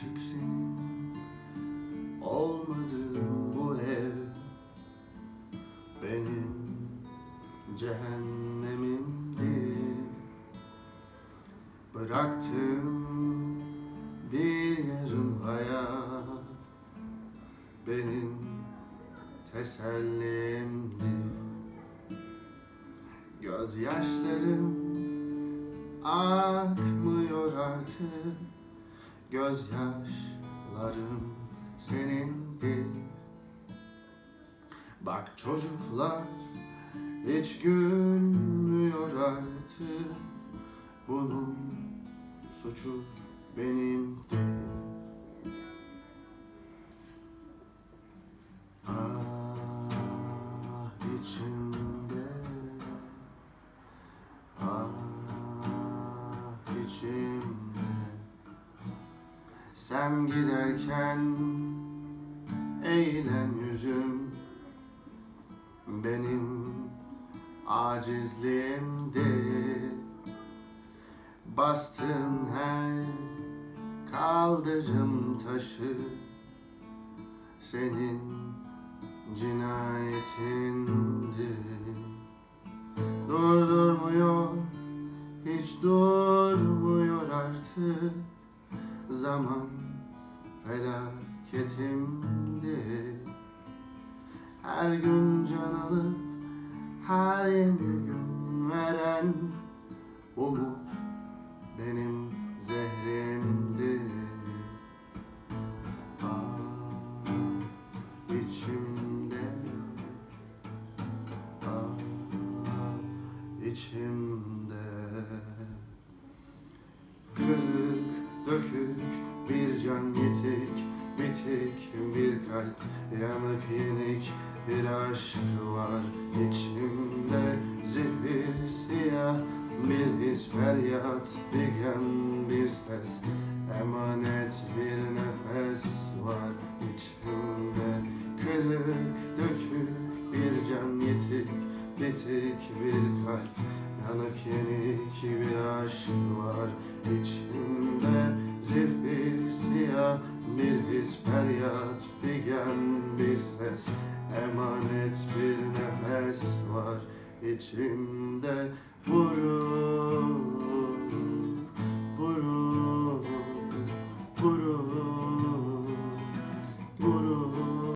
Artık senin olmadığın bu ev benim cehennemimdi. Bıraktığım bir yarım hayat benim tesellimdi. Gözyaşlarım akmıyor artık Gözyaşlarım senindi Bak çocuklar hiç gülmüyor artık. Bunun suçu benimdi Sen giderken eğilen yüzüm Benim acizliğimdi. Bastığın her kaldırım taşı Senin cinayetindi Zaman felaketimdi. Her gün can alıp her yeni gün veren Umut benim zehrimdi. Ah içimde Ah içimde can yetik Bitik bir kalp yanık yenik bir aşk var. İçimde Zifir siyah bir his feryat bir gen bir ses. Emanet bir nefes var içimde. Kırık dökük bir can yetik bitik bir kalp. Yanık yenik bir aşk var içimde his feryat bir gen bir ses Emanet bir nefes var içimde Vurur